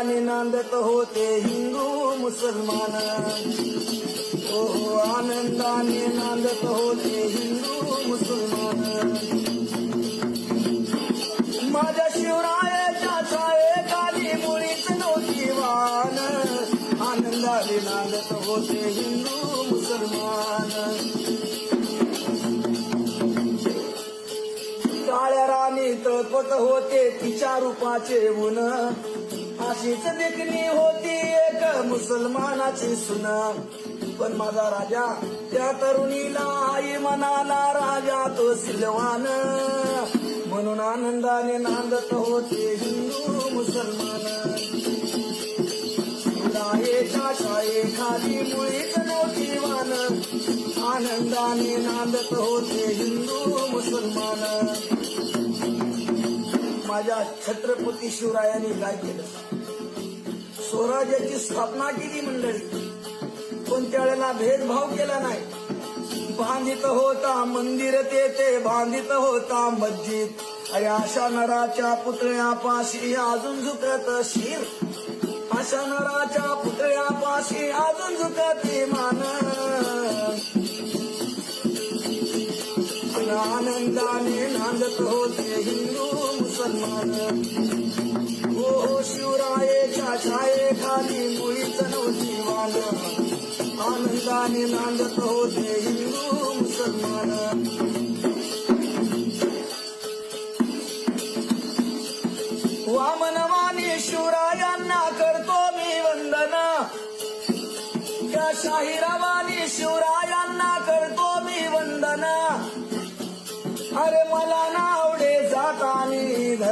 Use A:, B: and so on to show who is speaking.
A: आनंदाने नांदत होते हिंदू मुसलमान. हो हो, आनंदाने नांदत होते हिंदू मुसलमान. माझ्या शिवरायाच्या छायेखाली मुळीच नव्हती वान आनंदाने नांदत होते हिंदू मुसलमान. राणी होते तिच्या रूपाचे ऊन अशीच देखणी होती एक मुसलमानाची सुन. पण माझा राजा त्या तरुणीला आई म्हणाला राजा तो सिलवान. म्हणून आनंदाने नांदत होते हिंदू मुसलमान. शिवरायेच्या शाळेखाली मुळीच नव्हती वान. आनंदाने नांदत होते हिंदू मुसलमान. माझ्या छत्रपती शिवरायांनी काय केलं. स्वराज्याची स्थापना केली मंडळी. कोणत्या वेळेला भेदभाव केला नाही. बांधित होता मंदिर ते ते बांधित होता मस्जिद. अरे आशा नराच्या पुतळ्यापाशी अजून झुकत शिर. आशा नराच्या पुतळ्यापाशी अजून झुकत मान. आनंदाने बोलत होते हिंदू मुसलमान हो शिवरायेच्या छायेखाली मुळीच नव्हती वान आनंदाने नांदत होते हिंदू मुसलमान वामनवाणी शिवरायांना करतो मी वंदन. त्या शाहिरावानी शिवरायांना करतो मी वंदन. अरे मला